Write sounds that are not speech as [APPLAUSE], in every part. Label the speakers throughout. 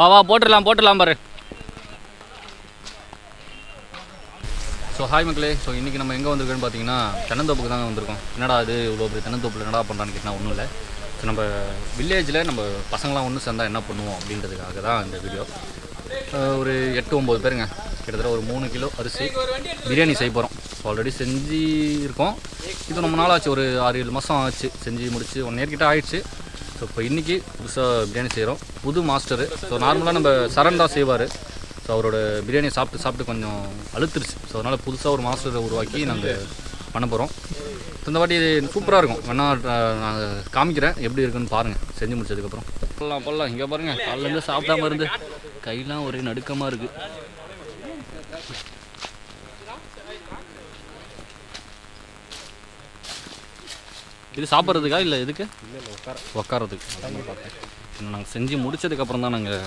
Speaker 1: வா வா போட்டுடலாம் போட்டுடலாம் பாரு. ஸோ ஹாய் மக்களே. ஸோ இன்றைக்கி நம்ம எங்கே வந்திருக்கோன்னு பார்த்தீங்கன்னா தென்னந்தோப்புக்கு தான் வந்திருக்கோம். என்னடா அது இவ்வளோ பெரிய தென்னந்தோப்பில் என்னடா பண்ணுறான்னு கேட்டால் ஒன்றும் இல்லை. ஸோ நம்ம வில்லேஜில் நம்ம பசங்களாம் ஒன்று சேர்ந்தால் என்ன பண்ணுவோம் அப்படின்றதுக்காக தான் இந்த வீடியோ ஒரு எட்டு ஒம்பது பேருங்க. கிட்டத்தட்ட ஒரு மூணு கிலோ அரிசி பிரியாணி செய்ய போகிறோம் ஸோ ஆல்ரெடி செஞ்சு இருக்கோம் இது ரொம்ப நாள் ஆச்சு. ஒரு ஆறு ஏழு மாதம் ஆச்சு. செஞ்சு முடிச்சு ஒன் இயர் ஆயிடுச்சு. ஸோ இப்போ இன்றைக்கி புதுசாக பிரியாணி செய்கிறோம் புது மாஸ்டரு. ஸோ நார்மலாக நம்ம சரண் தான் செய்வார். ஸோ அவரோட பிரியாணி சாப்பிட்டு சாப்பிட்டு கொஞ்சம் அழுத்துருச்சு. ஸோ அதனால் புதுசாக ஒரு மாஸ்டரை உருவாக்கி நாங்கள் பண்ண போகிறோம் இந்த வாட்டி சூப்பராக இருக்கும். வேணால் நான் காமிக்கிறேன். எப்படி இருக்குன்னு பாருங்கள் செஞ்சு முடிச்சதுக்கப்புறம் போடலாம் போடலாம். இங்கே பாருங்கள் காலையிலேருந்து சாப்பிடாம இருந்து. கையெல்லாம் ஒரே நடுக்கமாக இருக்குது இது சாப்பிட்றதுக்கா இல்லை எதுக்கு? உட்காரதுக்கு நாங்கள் செஞ்சு முடிச்சதுக்கப்புறம் தான் நாங்கள்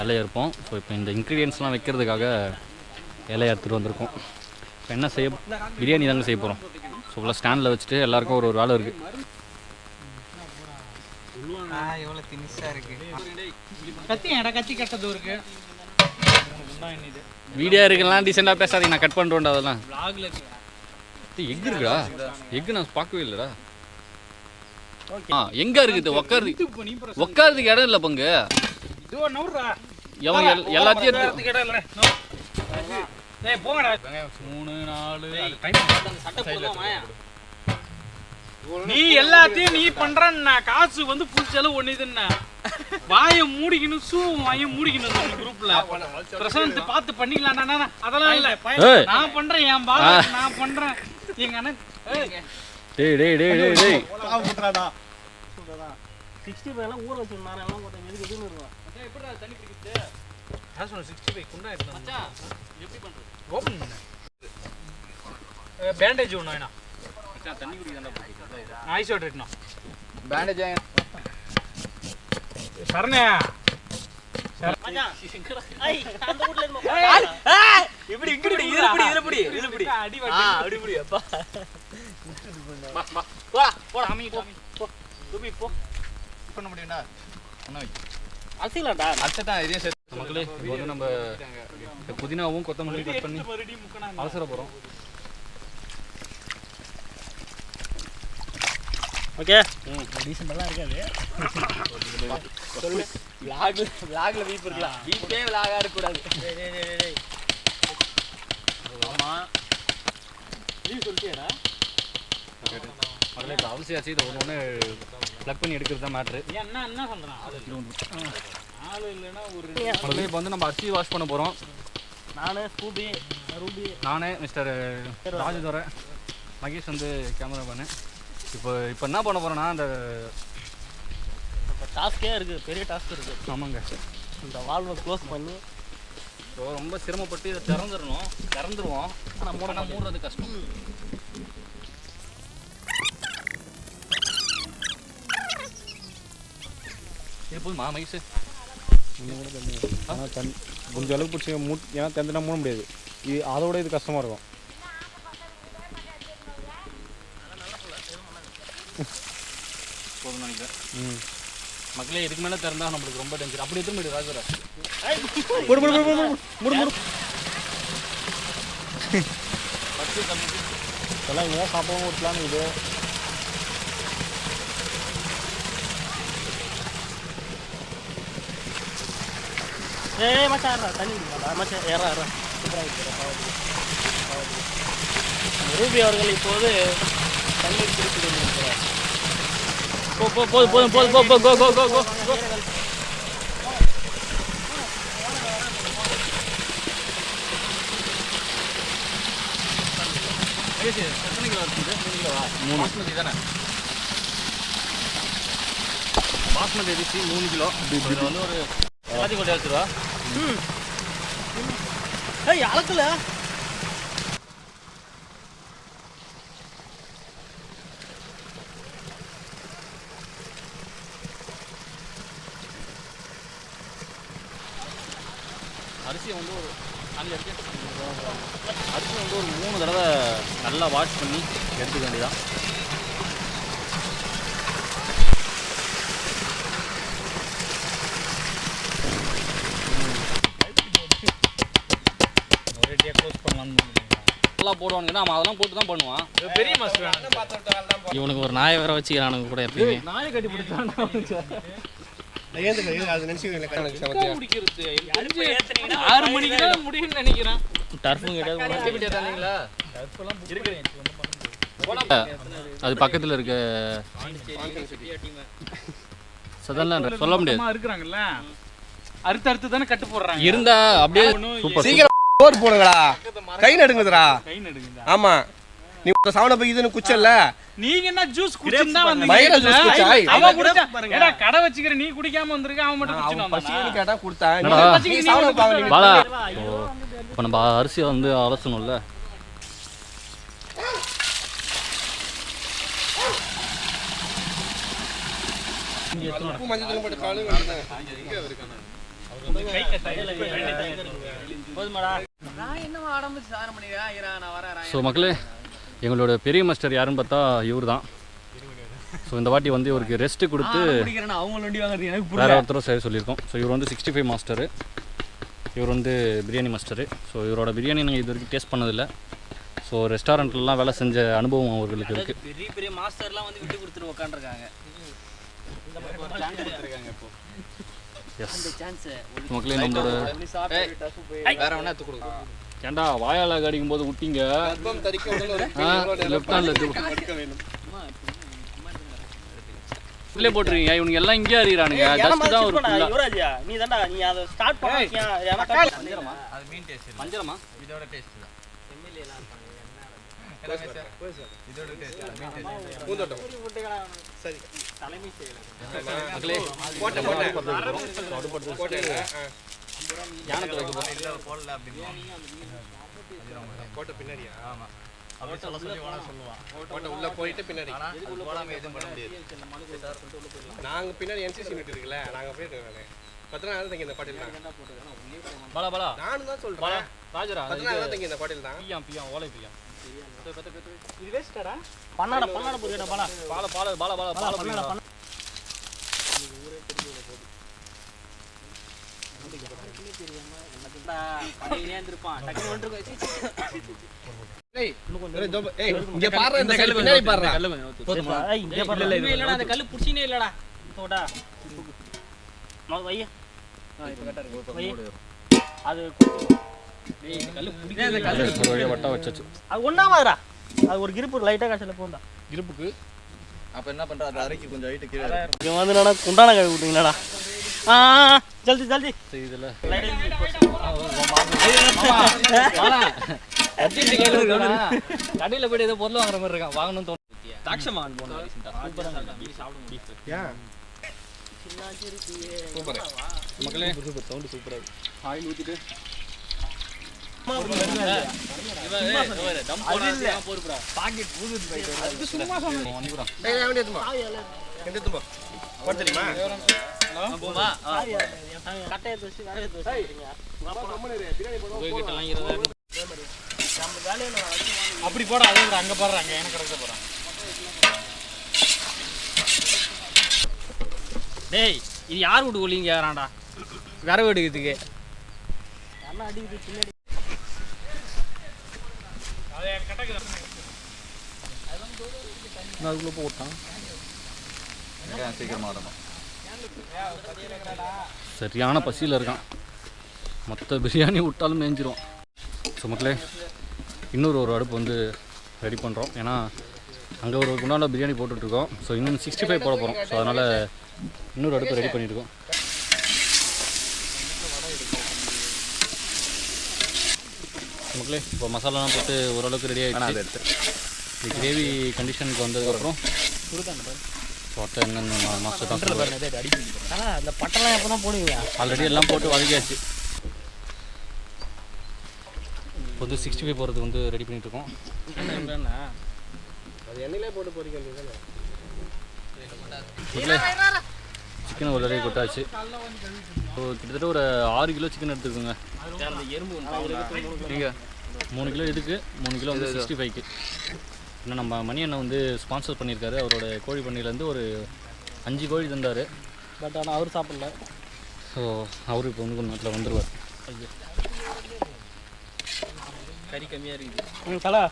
Speaker 1: இலைய இருப்போம் ஸோ இப்போ இந்த இன்க்ரீடியன்ஸ்லாம் வைக்கிறதுக்காக இலைய எடுத்துகிட்டு வந்திருக்கோம். இப்போ என்ன செய்ய பிரியாணி தாங்க செய்ய போகிறோம் ஸோ ஃபுல்லாக ஸ்டாண்டில் வச்சுட்டு எல்லாருக்கும் ஒரு ஒரு வேலை இருக்குது
Speaker 2: எவ்வளோ
Speaker 3: கத்தி கத்தி இருக்கு.
Speaker 1: வீடியோ இருக்குலாம் டீசெண்டாக பேசாதீங்க. நான் கட் பண்ணுறோண்டா அதெல்லாம். எக் இருக்குடா? எக் நான் பார்க்கவே இல்லைடா. ஆ எங்கே இருக்குது? உட்காருது உட்காரதுக்கு இடம் இல்லை பங்கு. எவன் எல் எல்லாத்தையும் எடுத்து
Speaker 3: இடம் இல்ல டேய் போங்கடா. மூணு நாலு டைம் நீ எல்லாத்தையும் நீ பண்றன்னா காசு வந்து புல் செலவு ஒண்ணுதுன்னா வாயை மூடிக்கணும் ஷூ வாயை மூடிக்கணும் அந்த குரூப்ல பிரசாந்த் பார்த்து பண்ணிக்கலாம்டா அதெல்லாம் இல்ல. நான் பண்றேன் என் பாபா நான் பண்றேன். எங்க அண்ணன் ஏய்,
Speaker 1: டேய் டேய் டேய் டேய். டேய்
Speaker 4: சிக்ஸ்டி ஃபைவ்லாம் ஊற வச்சுருந்தாரு எல்லாம் கொஞ்சம் எதுக்கு எதுன்னு இருக்கும்
Speaker 3: நான் சொன்னேன் 65 குண்டா எடுத்து
Speaker 1: மச்சான், எப்படி பண்றது?
Speaker 3: ஓபன் பண்ணு. பேண்டேஜ் ஒண்ணு வேணா
Speaker 1: மச்சான், தண்ணி குடிக்கிறதா
Speaker 3: ஐஸ் வாட்டர் இருக்கணும்
Speaker 1: பேண்டேஜ்
Speaker 3: சரணே
Speaker 4: இப்படி இங்கிட்டு இதுல பிடி இதுல பிடி இதுல பிடி
Speaker 3: அடி
Speaker 4: ஆ அப்படி பிடி. அப்பா போடா போடா போ. துபி போ.
Speaker 2: பண்ண முடியும்டா பண்ண வை
Speaker 4: அசிலாம்டா
Speaker 2: அச்சட்டா இதையும் சேர்த்து
Speaker 1: மக்களே இப்போ வந்து நம்ம இந்த புதினாவும் கொத்தமல்லி கட் பண்ணி அவசர போகிறோம்
Speaker 4: ஓகே. டீசெண்டாலாம் இருக்காது. சொல்லு. விளாக்ல விளாக்ல வீப் இருக்கலாம் வீப்பே விளாகா இருக்க கூடாது ஆமா. நீ
Speaker 1: மக்களே இப்போ அவசியாச்சு இதை ஒன்று ஒன்று ப்ளக் பண்ணி எடுக்கிறது தான் மேட்ரு
Speaker 3: என்ன என்ன சொல்றான். ஆளு இல்லைன்னா ஒரு
Speaker 1: இப்போ வந்து நம்ம அரிசி வாஷ் பண்ண போகிறோம்
Speaker 4: நானு ஸ்கூபி ரூபி.
Speaker 1: நானே மிஸ்டர் ராஜதுரை. மகேஷ் வந்து கேமரா பண்ணு இப்போ இப்போ என்ன பண்ண போகிறோன்னா அந்த
Speaker 4: டாஸ்கே இருக்கு. பெரிய டாஸ்க் இருக்கு.
Speaker 1: ஆமாங்க.
Speaker 4: இந்த வால்வை க்ளோஸ் பண்ணி.
Speaker 1: ஸோ ரொம்ப சிரமப்பட்டு இதை திறந்துடணும். திறந்துருவோம். ஆனால் மூடனா மூடுறது கஷ்டம். இது போதுமா மகேஷ்
Speaker 5: ஆனால் தன் முடிஞ்ச அளவுக்கு பிடிச்சி மூட் ஏன்னா தந்துனா மூட முடியாது. இது அதோட இது கஷ்டமாக இருக்கும்.
Speaker 1: போதும் நினைக்கிறேன்.
Speaker 5: ம்.
Speaker 1: மக்களே இதுக்கு மேலே திறந்தா நம்மளுக்கு ரொம்ப டென்ஷன் அப்படி எத்தனை போயிடு ராஜரா
Speaker 5: மூடு மூடு மூடு மூடு மூடு மூடு எல்லாம் இங்கே தான் சாப்பிடாம ஒரு பிளான் இது.
Speaker 4: ஏய் மச்சான் ஏறா தண்ணி மச்சான் ஏறா ஏறா ரூபி அவர்கள் இப்போது தண்ணீர் குடித்து கொண்டிருக்கிறார்
Speaker 1: போ போ போதும் போதும் போதும் போ போ கோ கோ கோ கோ எத்தனை கிலோ இருக்குது மூணு பாஸ்மதி தானே பாஸ்மதி அரிசி மூணு கிலோ இதில் வந்து ஒரு எல்லாத்தையும் கொண்டு வச்சுருவா
Speaker 4: ஏய் அளக்கல
Speaker 1: அரிசியை வந்து ஒரு நல்ல இருக்கு அரிசி வந்து ஒரு மூணு தடவை நல்லா வாஷ் பண்ணி எடுத்துக்க வேண்டியதான் நல்லா போடுவானுங்க நம்ம அதெல்லாம் போட்டு தான் பண்ணுவான்.
Speaker 3: பெரிய மாஸ்டர் வேணும்
Speaker 4: இவனுக்கு ஒரு நாயை வேற வச்சுக்கிறானுங்க கூட எப்பயுமே.
Speaker 3: நாயை கட்டி பிடிச்சான் ஆறு மணிக்கு தான் முடியும்னு நினைக்கிறேன்.
Speaker 4: டர்ஃபும் கிடையாது
Speaker 1: அது பக்கத்தில் இருக்க சதன்லாம் சொல்ல முடியாது.
Speaker 3: இருக்கிறாங்கல்ல? அறுத்து அறுத்து தானே கட்டு போடுறாங்க.
Speaker 1: இருந்தா அப்படியே சூப்பர்
Speaker 6: சீக்கிரம் போர் போடுங்கடா. கை நடுங்குதுடா. ஆமா. நீ ஒரு சாவன போய் இதுன்னு குச்சல்ல.
Speaker 3: நீங்க என்ன ஜூஸ்
Speaker 6: மயிரை குடிச்சா?
Speaker 3: அவன் குடிச்சா ஏடா கடை வச்சுக்கிற நீ குடிக்காம வந்திருக்க அவன் மட்டும் குடிச்சுட்டு
Speaker 6: பசின்னு
Speaker 3: வந்தானா.
Speaker 6: கேட்டா
Speaker 1: என்னடா?
Speaker 6: நீ சாவன பாவம் நீ
Speaker 1: பாலா இப்போ நம்ம அரிசியை வந்து அலசணும்ல.
Speaker 6: மஞ்சள் தூள் போட்டு விடுங்க.
Speaker 1: ஸோ மக்களே எங்களோட பெரிய மாஸ்டர் யாருன்னு பார்த்தா இவர் தான் ஸோ இந்த வாட்டி வந்து இவருக்கு ரெஸ்ட் கொடுத்து வேற ஒருத்தரும் செய்ய சொல்லியிருக்கோம். ஸோ இவர் வந்து சிக்ஸ்டி ஃபைவ் மாஸ்டரு இவர் வந்து பிரியாணி மாஸ்டரு ஸோ இவரோட பிரியாணி நாங்கள் இது வரைக்கும் டேஸ்ட் பண்ணதில்லை. ஸோ ரெஸ்டாரண்ட்லலாம் வேலை செஞ்ச அனுபவம் அவர்களுக்கு இருக்குது
Speaker 4: பெரிய பெரிய மாஸ்டர்லாம் வந்து விட்டு கொடுத்துட்டு உட்காந்துருக்காங்க
Speaker 1: எஸ் மக்களே நம்மளோட
Speaker 2: வேற ஒன்றா எடுத்து கொடுக்கும்
Speaker 1: ஏன்டா வாயால் அடிக்கும் போது விட்டீங்க லெஃப்ட் ஹேண்டில். உள்ளே போட்டுருக்கீங்க இவனுங்க எல்லாம் இங்கே அறிகிறானுங்க. ஜஸ்ட் தான் ஒரு
Speaker 4: யுவராஜா நீ தான்டா நீ அதை ஸ்டார்ட் பண்ண
Speaker 1: மஞ்சளமா?
Speaker 2: அது மீன் டேஸ்ட்
Speaker 1: மஞ்சளமா?
Speaker 2: இதோட டேஸ்ட் தான். எல்லாமே சார். இதோட டேஸ்ட் மீன் டேஸ்ட்
Speaker 6: பூந்தோட்டம். சரி.
Speaker 1: மக்களே
Speaker 6: போட்டேன் பின்னாடியா
Speaker 2: ஆமா சொல்ல சொல்லி வேணா சொல்லுவான்
Speaker 6: உள்ள போயிட்டு பின்னாடி
Speaker 2: போடாம எதுவும் பண்ண முடியாது
Speaker 6: நாங்க பின்னாடி என்சிசி யூனிட் இருக்குல்ல நாங்க போயிட்டு நானு பத்து நாள் தங்கி இந்த பாட்டில் தான்
Speaker 1: பாலா
Speaker 6: நானும் தான் சொல்றேன்
Speaker 1: ராஜரா
Speaker 6: பத்து நாள் தங்கி இந்த பாட்டில் தான்
Speaker 1: பியாம் ஓலை பியாம்
Speaker 3: இது வேஸ்டடா
Speaker 4: பண்ணாட பண்ணாட போயிடா பாலா
Speaker 1: பால பால பால பால பால
Speaker 4: பண்ணாட பண்ண இருப்பான் டக்குனு வந்துருக்கோம்
Speaker 6: ஏய் தோப- ஏய் இங்க பாரு. இந்த சைடு பின்னாடி பாருடா
Speaker 4: இல்லடா அந்த கல்லு புடிச்சினே இல்லடா போடா வைய அது
Speaker 1: ஒரு வழியாக வட்டா வச்சாச்சு
Speaker 4: அது ஒண்ணாவாதுடா அது ஒரு கிருப்பு லைட்டா காய்ச்சல போண்டா
Speaker 1: இருப்புக்கு
Speaker 2: அப்ப என்ன பண்ற? அது அரைக்கு கொஞ்சம் ஹைட் கீழே
Speaker 4: இங்க வந்து என்னடா குண்டான கழுவி விட்டீங்களாடா? ஆ ஜல்தி ஜல்தி.
Speaker 1: இதில் கடையில் போய்ட்டு ஏதோ பொருள் வாங்குற மாதிரி இருக்கான். வாங்கணும்னு தோணும்
Speaker 4: தாக்ஷமான் போனா
Speaker 6: ஏன்? சூப்பர்
Speaker 1: மக்களே சவுண்டு சூப்பராக ஆயில் ஊற்றிட்டு
Speaker 3: அப்படி போடா அதே விட அங்க போடுறாங்க எனக்கு கிடைக்க போறான்
Speaker 4: டேய் இது யார் வீட்டு ஒளிங்க யாராண்டா விரவு எடுக்கிறதுக்கு.
Speaker 1: அதுக்குள்ளே போட்டான்.
Speaker 2: சீக்கிரமா வரணும்.
Speaker 1: சரியான பசியில் இருக்கான். மொத்த பிரியாணி விட்டாலும் மேய்ஞ்சிரும் ஸோ மக்களே இன்னொரு ஒரு அடுப்பு வந்து ரெடி பண்ணுறோம் ஏன்னா அங்கே ஒரு குண்டான பிரியாணி போட்டுட்ருக்கோம் ஸோ இன்னும் சிக்ஸ்டி ஃபைவ் போட போகிறோம் ஸோ அதனால் இன்னொரு அடுப்பு ரெடி பண்ணியிருக்கோம் மக்களே இப்போ மசாலாலாம் போட்டு ஓரளவுக்கு ரெடி ஆகிடுச்சு இது கிரேவி கண்டிஷனுக்கு வந்ததுக்கப்புறம் அத்தை என்னென்ன மாஸ்டர் தான்
Speaker 4: இந்த பட்டெல்லாம் எப்போ தான் போடுவீங்க?
Speaker 1: ஆல்ரெடி எல்லாம் போட்டு வதக்கியாச்சு. இப்போ வந்து சிக்ஸ்டி ஃபைவ் போகிறதுக்கு வந்து ரெடி பண்ணிட்டு இருக்கோம்
Speaker 6: அது எண்ணெயிலே போட்டு பொரிக்க வேண்டியதுதானே
Speaker 1: சிக்கன் ஒரு ரெடி கொட்டாச்சு. ஸோ கிட்டத்தட்ட ஒரு ஆறு கிலோ சிக்கன் எடுத்துக்கோங்க. நீங்கள் மூணு கிலோ இதுக்கு மூணு கிலோ வந்து சிக்ஸ்டி ஃபைவ்க்கு இன்னும் நம்ம மணி அண்ணன் வந்து ஸ்பான்சர் பண்ணியிருக்காரு. அவரோட கோழி பண்ணையிலேருந்து ஒரு அஞ்சு கோழி தந்தார்.
Speaker 4: பட் ஆனால் அவர் சாப்பிடல.
Speaker 1: ஸோ அவர் இப்போ வந்து கொஞ்சம் நேரத்தில் வந்துடுவார்
Speaker 4: கறி கம்மியா இருக்குது.
Speaker 3: ம் தலை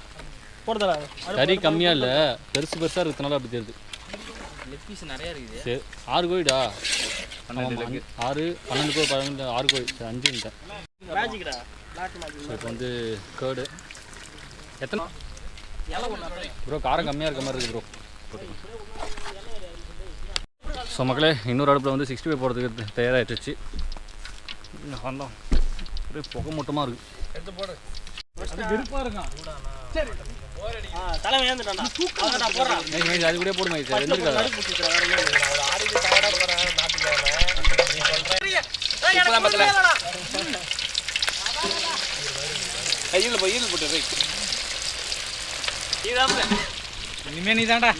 Speaker 3: போடு தலை
Speaker 1: கறி கம்மியாக இல்லை பெருசு பெருசாக இருக்கிறதுனால அப்படி தெரியுது.
Speaker 4: லெக் பீஸ் நிறைய இருக்குது.
Speaker 1: சரி ஆறு ஆமாம், ஆறு பன்னெண்டு கோழி பதினெண்டு ஆறு
Speaker 3: நாட்டு மேஜிக்
Speaker 1: ஸோ இப்போ வந்து கேர்டு எத்தனை? ப்ரோ காரம் கம்மியாக இருக்க மாதிரி இருக்குது ப்ரோ ஸோ மக்களே இன்னொரு அடுப்பில் வந்து சிக்ஸ்டி ஃபைவ் போகிறதுக்கு தயாராகிடுச்சு வந்தோம். ஒரே புகை மூட்டமாக இருக்குது
Speaker 3: ஆ தலை அதை போடுறேன்.
Speaker 1: கூட போடு மைக் சார் வெந்திருக்காதா
Speaker 5: கையில் போய் ஈரல் போட்டு
Speaker 3: இனிமே நீ தான்டா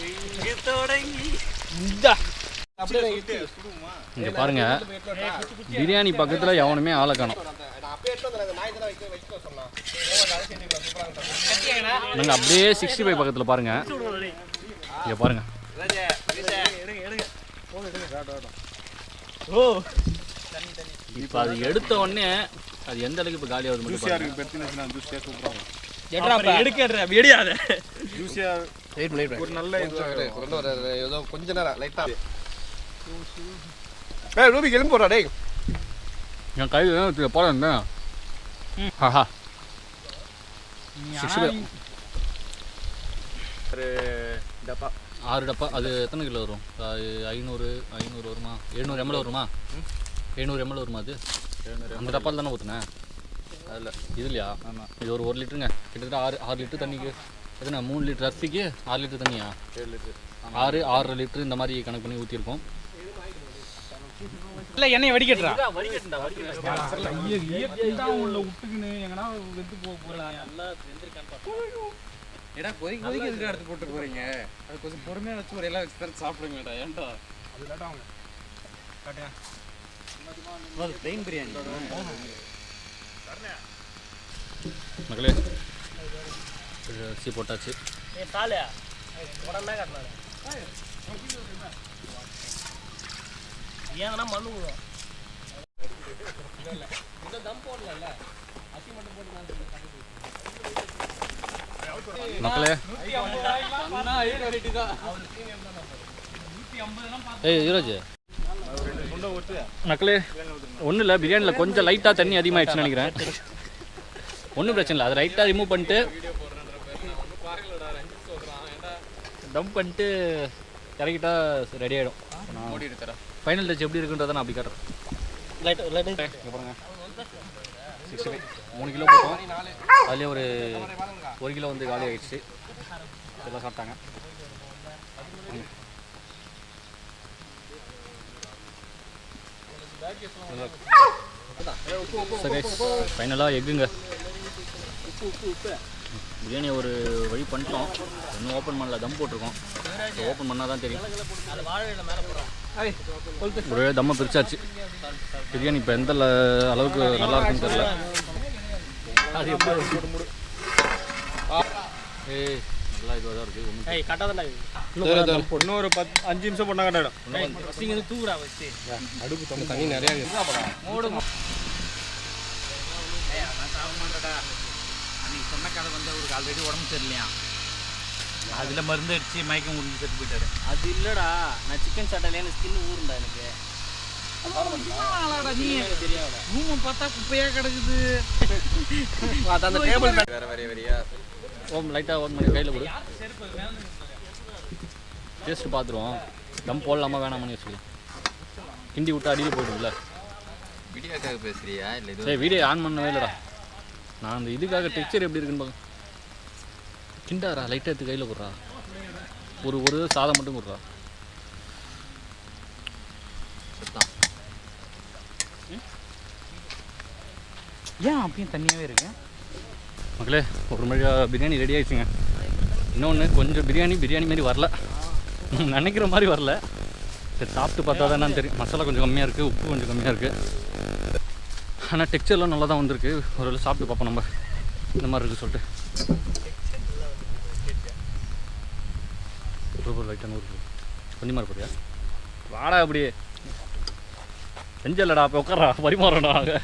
Speaker 1: இங்கே பாருங்க. பிரியாணி பக்கத்தில் எவனுமே ஆளை காணோம். நாங்கள் அப்படியே சிக்ஸ்டி ஃபைவ் பக்கத்தில் பாருங்க. இங்கே பாருங்க.
Speaker 3: ஓ.
Speaker 1: இப்போ அது எடுத்த உடனே அது எந்த அளவுக்கு இப்போ காலியாகுது மட்டும்
Speaker 5: ஒரு நல்ல
Speaker 6: கொஞ்ச நேரம் லைட்டா ஏய் ரூபி எலும்பு போடுறா டேய்.
Speaker 1: என் கை போட இருந்தேன் ஆஹா சிக்ஸ்டி ஃபைவ்
Speaker 6: ஒரு டப்பா
Speaker 1: ஆறு டப்பா அது எத்தனை கிலோ வரும் ஐநூறு ஐநூறு வருமா எழுநூறு எம்எல் வருமா எழுநூறு எம்எல் வருமா அது அந்த டப்பால் தானே ஊற்றுனேன் அதில் இதுலையா ஆமாம் இது ஒரு ஒரு லிட்டருங்க கிட்டத்தட்ட ஆறு ஆறு லிட்டர் தண்ணிக்கு எத்தனை மூணு லிட்டர் அரிசிக்கு ஆறு லிட்டர் தண்ணியா
Speaker 6: ஏழு லிட்டர்
Speaker 1: ஆறு ஆறரை லிட்டர் இந்த மாதிரி கணக்கு பண்ணி ஊற்றிருக்கோம்
Speaker 3: இல்ல எண்ணெய் வடிக்கட்டுறா
Speaker 5: உள்ள விட்டுக்கின்னு எங்கன்னா வெந்து போக போகிறேன்
Speaker 2: ஏடா கொதிக்க கொதிக்க எதுக்கு எடுத்து போட்டு போறீங்க? அது கொஞ்சம் பொறுமையா வச்சு ஒரு எல்லாம் வச்சு தர சாப்பிடுங்கடா ஏன்டா? அது பிளெயின் பிரியாணி.
Speaker 1: மக்களே இது அரிசி போட்டாச்சு.
Speaker 3: ஏ தாலே உடனே காட்டினாரு ஏன்னா மண்ணு விடும்
Speaker 1: மக்களே. ஏய் யுவராஜ் மக்களே ஒன்றும் இல்லை பிரியாணியில் கொஞ்சம் லைட்டாக தண்ணி அதிகமாகிடுச்சுன்னு நினைக்கிறேன். ஒன்றும் பிரச்சனை இல்லை அதை லைட்டாக ரிமூவ் பண்ணிட்டு டம்ப் பண்ணிட்டு இறக்கிட்டா ரெடி ஆகிடும் ஃபைனல் டச் எப்படி இருக்குன்றதை நான் அப்படி காட்டுறேன். சிக்ஸ்டி ஃபைவ் மூணு கிலோ போட்டோம். அதுலேயே ஒரு ஒரு கிலோ வந்து காலி ஆகிடுச்சு எல்லாம் சாப்பிட்டாங்க. ஃபைனலாக எக்குங்க. பிரியாணி ஒரு வழி பண்ணிட்டோம். இன்னும் ஓப்பன் பண்ணல தம் போட்டிருக்கோம். ஓப்பன் பண்ணால் தான் தெரியும். ஒரே தம்மை பிரிச்சாச்சு. பிரியாணி இப்போ எந்த அளவுக்கு நல்லா இருக்குன்னு தெரியல. ஏய் நல்லா இதுவாக தான் இருக்குது ஒன்றும்
Speaker 3: ஏய் கட்டாதடா இது.
Speaker 5: இன்னும் ஒரு பத்து அஞ்சு நிமிஷம் போட்டால் கட்டாயிடும்.
Speaker 3: தூக்குடா ஃபஸ்ட்
Speaker 6: அடுப்பு தண்ணி நிறைய இருக்கு.
Speaker 2: அன்னைக்கு சொன்ன கதை வந்து அவருக்கு ஆல்ரெடி உடம்பு சரியில்லையா? அதுல மருந்து அடிச்சு மயக்கம் முடிஞ்சு செத்து போயிட்டாரு.
Speaker 4: அது இல்லடா. நான் சிக்கன் சாப்பிட்டாலே ஸ்கின் ஊருண்டா எனக்கு.
Speaker 3: ரூம் பார்த்தா குப்பையா கிடக்குது.
Speaker 6: அந்த டேபிள் வேற வேற வேறையா
Speaker 1: ஓம் லைட்டாக ஓன் பண்ணி கையில் கொடு. டேஸ்ட்டு பார்த்துருவோம் தம் போடலாமா வேணாமான்னு யோசிக்கலாம் கிண்டி விட்டு அடியில் போயிடும்ல.
Speaker 2: வீடியோக்காக பேசுறியா? இல்ல இது
Speaker 1: சரி வீடியோ ஆன் பண்ணவே இல்லைடா. நான் அந்த இதுக்காக டெக்ஸ்சர் எப்படி இருக்குன்னு பார்க்க கிண்டாரா? லைட்டாக எடுத்து கையில் கொடுறா. ஒரு ஒரு சாதம் மட்டும் கொடுறா.
Speaker 3: ஏன் அப்பயும் தண்ணியாவே இருக்கு?
Speaker 1: மக்களே ஒரு மழை பிரியாணி ரெடி ஆயிடுச்சுங்க. இன்னொன்று கொஞ்சம் பிரியாணி பிரியாணி மாதிரி வரல. நினைக்கிற மாதிரி வரல. சரி சாப்பிட்டு பார்த்தா தான் என்னன்னு தெரியும். மசாலா கொஞ்சம் கம்மியாக இருக்குது உப்பு கொஞ்சம் கம்மியாக இருக்குது ஆனால் டெக்ஸ்சர்லாம் நல்லா தான் வந்திருக்கு. ஒரு வேளை சாப்பிட்டு பார்ப்போம் நம்ம. இந்த மாதிரி இருக்குது சொல்லிட்டு. ரூபாய் லைட்டாக நூறு கொஞ்சமாக இருப்படியா வாடா அப்படியே செஞ்சல்லடா அப்போ உட்காரா பரிமாறடா அங்கே.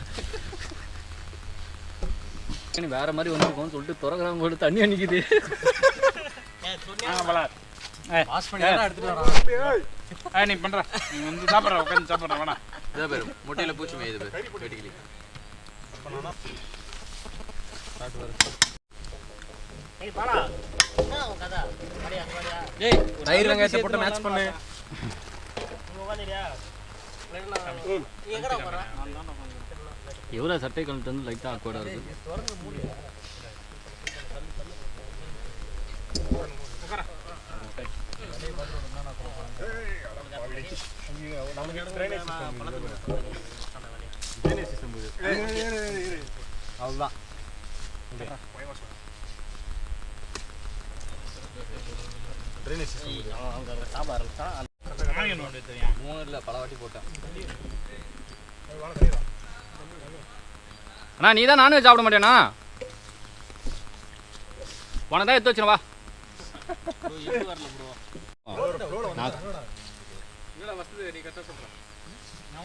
Speaker 1: வேற மாதிரி வந்திருக்கோம்னு சொல்லிட்டு திறக்கிறாங்க போட்டு தண்ணி
Speaker 3: பண்ணி எடுத்துட்டு நீ பண்ற. நீ வந்து சாப்பிட்ற உட்காந்து சாப்பிட்ற வேணா
Speaker 2: இதை பேர் முட்டையில் பூச்சி மேயுது பேர் வெட்டிக்கிளி
Speaker 6: தயிர் வெங்காயத்தை போட்டு மேட்ச் பண்ணு.
Speaker 1: எவ்வளோ சட்டை கழுத்து வந்து லைட்டாக ஆக்வர்டாக இருக்குது
Speaker 5: அவ்வளோதான்
Speaker 2: மூணு இல்லை பல வாட்டி போட்டேன்.
Speaker 1: அண்ணா நீ தான் நான்வெஜ் சாப்பிட மாட்டேனா? உனக்கு தான் எடுத்து வச்சுன வா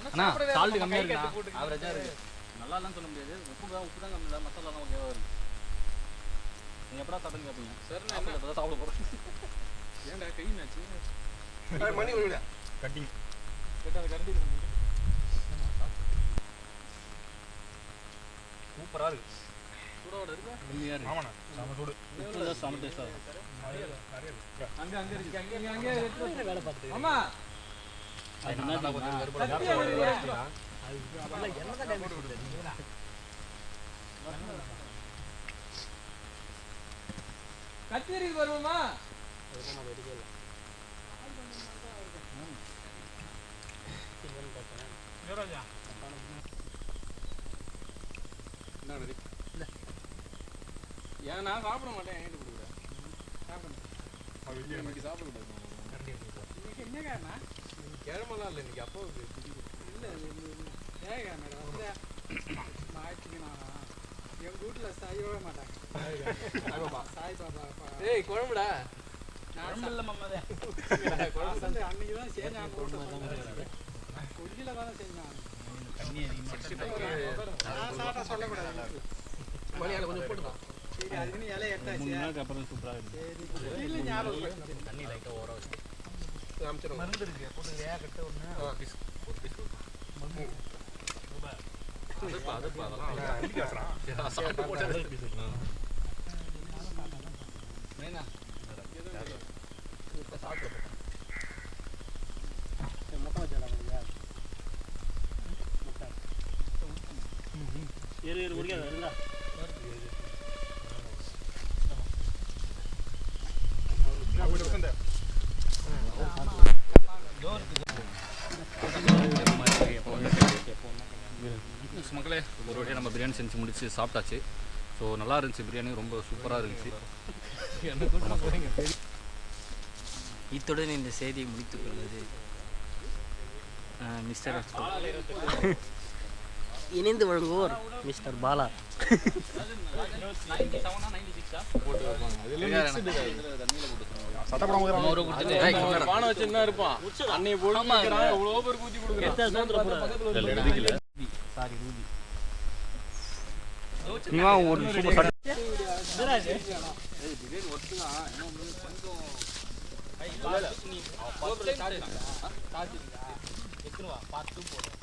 Speaker 1: அண்ணா சால்ட் கம்மியாக ஆவரேஜாக இருக்கு. சொல்ல முடியாது. உப்பு தான் உப்பு தான் கம்மி தான் ஓகேவா இருக்கு நீங்கள் எப்படா சாப்பிட்டு கேட்பீங்க சரி நான் சாப்பிட போகிறேன் ஏன்டா கை மேட்ச்சு
Speaker 6: மணி விடுடா
Speaker 5: சூப்பராக இருக்கு.
Speaker 1: சூடோட இருக்கு? கம்மியாக இருக்கு.
Speaker 5: ஆமாண்ணா. செம சூடு.
Speaker 1: உப்பு தான் செம டேஸ்ட்டாக இருக்கும்
Speaker 3: அங்க அங்க இருக்கு. அங்க அங்க அங்க. வேலை பார்த்துட்டு ஆமா.
Speaker 1: அது என்ன தெரியுமா?
Speaker 3: கத்தி அங்க இருக்கு. கத்திரிக்கு வருவோமா?
Speaker 1: ஏன் நான் சாப்பிட மாட்டேன் என்கிட்ட கொடுக்குறேன் இன்னைக்கு சாப்பிட
Speaker 3: என்னங்க
Speaker 6: கிழமெல்லாம் இல்லை இன்னைக்கு அப்போ
Speaker 3: இல்லை மேடம் வந்து ஞாயிற்றுக்கிழமை எங்க வீட்டுல செய்யவே மாட்டாங்க சாய் பாபா
Speaker 6: ஏய் குழம்புடா
Speaker 1: அப்புறம் சூப்பராக இருக்கு
Speaker 3: மருந்து போட்டு
Speaker 1: மக்களே ஒரு வழியாக நம்ம பிரியாணி செஞ்சு முடிச்சு சாப்பிட்டாச்சு. ஸோ நல்லா இருந்துச்சு பிரியாணி ரொம்ப சூப்பராக இருந்துச்சு. [LAUGHS]
Speaker 4: இத்துடன் இந்த செய்தியை முடித்துக் கொள்வது மிஸ்டர் இணைந்து வழங்குவோர் மிஸ்டர் பாலா.
Speaker 6: பானை வச்சு
Speaker 1: நீ சார்ஜ் சார்ஜ் எத்தனை
Speaker 3: பார்த்து போடுவோம்